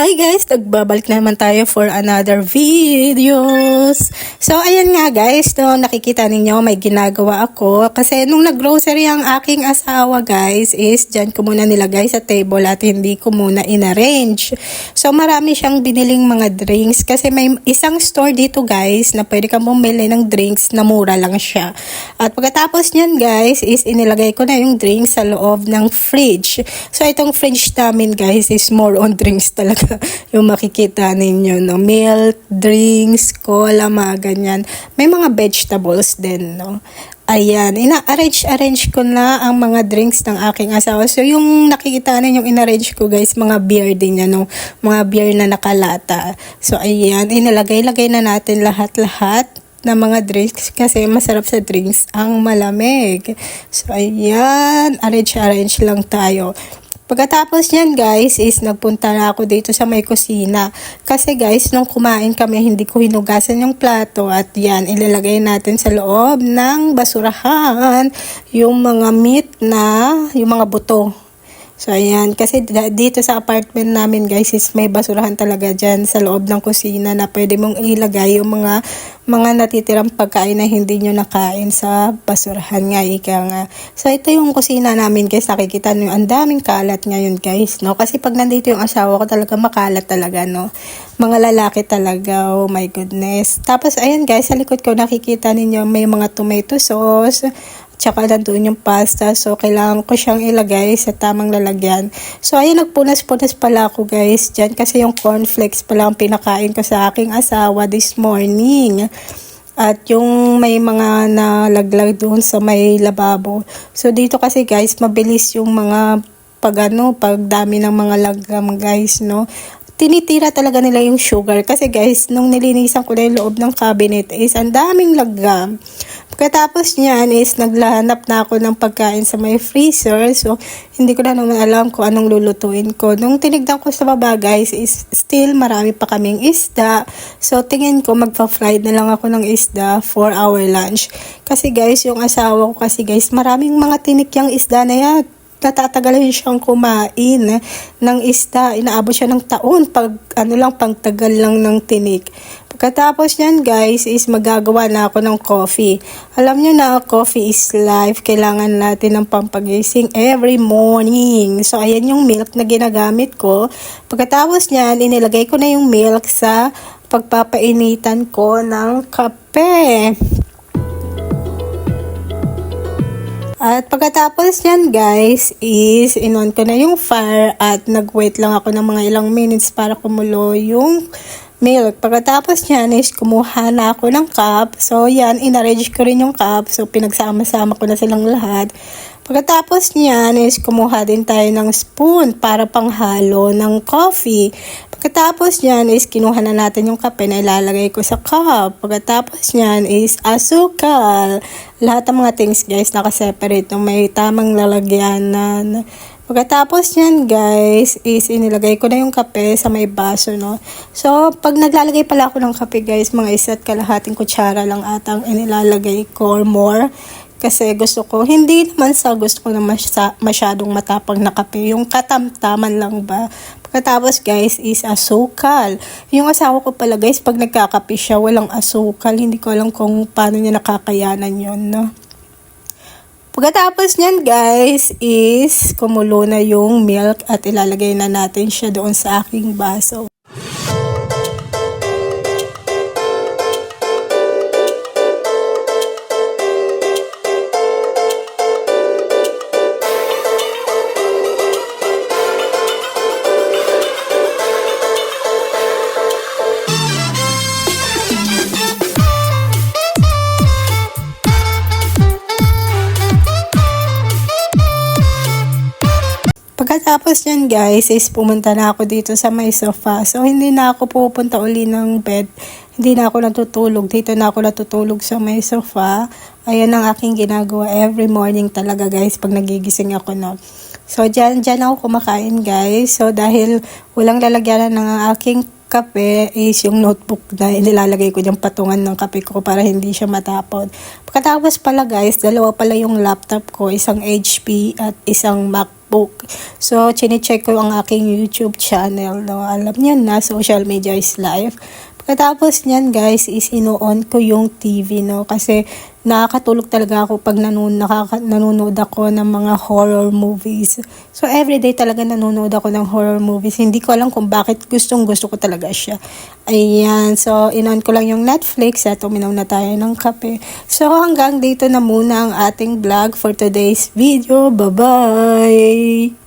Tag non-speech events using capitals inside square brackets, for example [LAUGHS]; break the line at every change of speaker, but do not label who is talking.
Hi guys, nagbabalik naman tayo for another videos. So ayan nga guys, no, nakikita ninyo may ginagawa ako kasi nung naggrocery ang aking asawa guys is dyan ko muna nilagay sa table at hindi ko muna inarrange. So marami siyang biniling mga drinks kasi may isang store dito guys na pwede kang bumili ng drinks na mura lang siya. At pagkatapos niyan guys is inilagay ko na yung drinks sa loob ng fridge. So itong fridge namin guys is more on drinks talaga [LAUGHS] yung makikita ninyo, no? Milk, drinks, cola, mga ganyan. May mga vegetables din, no? Ayan, ina-arrange-arrange ko na ang mga drinks ng aking asawa. So, yung nakikita na yung in-arrange ko, guys, mga beer din yan, no? Mga beer na nakalata. So, ayan, inilagay-lagay na natin lahat-lahat na mga drinks kasi masarap sa drinks ang malamig. So, ayan, arrange-arrange lang tayo. Pagkatapos niyan guys is nagpunta na ako dito sa may kusina. Kasi guys nung kumain kami hindi ko hinugasan yung plato at yan ilalagay natin sa loob ng basurahan yung mga meat na yung mga buto. So, ayan. Kasi dito sa apartment namin, guys, is may basurahan talaga dyan sa loob ng kusina na pwede mong ilagay yung mga mga natitirang pagkain na hindi nyo nakain sa basurahan nga, ika nga. So, ito yung kusina namin, guys. Nakikita nyo, ang daming kalat ngayon, guys, no? Kasi pag nandito yung asawa ko, talaga makalat talaga, no? Mga lalaki talaga, oh my goodness. Tapos, ayan, guys, sa likod ko, nakikita ninyo, may mga tomato sauce, tsaka nandoon yung pasta. So, kailangan ko siyang ilagay sa tamang lalagyan. So, ayun, nagpunas-punas pala ako guys dyan kasi yung cornflakes pala ang pinakain ko sa aking asawa this morning. At yung may mga nalaglag doon sa may lababo. So, dito kasi guys, mabilis yung mga pag ano, pag dami ng mga lagam guys, no? tinitira talaga nila yung sugar. Kasi guys, nung nilinisan ko na yung loob ng cabinet is ang daming lagam. Pagkatapos niyan is naglahanap na ako ng pagkain sa may freezer. So, hindi ko na naman alam kung anong lulutuin ko. Nung tinignan ko sa baba guys is still marami pa kaming isda. So, tingin ko magpa-fried na lang ako ng isda for our lunch. Kasi guys, yung asawa ko kasi guys, maraming mga tinikyang isda na yan natatagalan siyang kumain ng isda. Inaabot siya ng taon pag ano lang, pang tagal lang ng tinik. Pagkatapos niyan guys is magagawa na ako ng coffee. Alam niyo na coffee is life. Kailangan natin ng pampagising every morning. So ayan yung milk na ginagamit ko. Pagkatapos niyan inilagay ko na yung milk sa pagpapainitan ko ng kape. At pagkatapos yan guys is inon ko na yung fire at nag-wait lang ako ng mga ilang minutes para kumulo yung milk. Pagkatapos yan is kumuha na ako ng cup. So yan, inarrange ko rin yung cup. So pinagsama-sama ko na silang lahat. Pagkatapos niyan is kumuha din tayo ng spoon para panghalo ng coffee. Pagkatapos niyan is kinuha na natin yung kape na ilalagay ko sa cup. Pagkatapos niyan is asukal. Lahat ng mga things guys nakaseparate ng may tamang lalagyan na Pagkatapos niyan guys, is inilagay ko na yung kape sa may baso, no? So, pag naglalagay pala ako ng kape guys, mga isa't kalahating kutsara lang atang inilalagay ko or more. Kasi gusto ko, hindi naman sa gusto ko na masya, masyadong matapang na kape. Yung katamtaman lang ba? Pagkatapos guys is asukal. Yung asawa ko pala guys, pag nagkakape siya, walang asukal. Hindi ko alam kung paano niya nakakayanan yon no? Pagkatapos niyan guys is kumulo na yung milk at ilalagay na natin siya doon sa aking baso. Pagkatapos niyan guys, is pumunta na ako dito sa may sofa. So, hindi na ako pupunta uli ng bed. Hindi na ako natutulog. Dito na ako natutulog sa may sofa. Ayan ang aking ginagawa every morning talaga guys pag nagigising ako no. So, dyan, dyan ako kumakain guys. So, dahil walang lalagyanan ng aking kape is yung notebook na nilalagay ko dyan patungan ng kape ko para hindi siya matapon. Pagkatapos pala guys, dalawa pala yung laptop ko, isang HP at isang Mac Facebook. So, chinecheck ko ang aking YouTube channel. No? Alam niya na, social media is life. Pagkatapos niyan guys, is ino-on ko yung TV, no? Kasi nakakatulog talaga ako pag nanun nakaka- nanonood ako ng mga horror movies. So, everyday talaga nanonood ako ng horror movies. Hindi ko alam kung bakit gustong gusto ko talaga siya. Ayan. So, inon ko lang yung Netflix at uminom na tayo ng kape. So, hanggang dito na muna ang ating vlog for today's video. Bye-bye!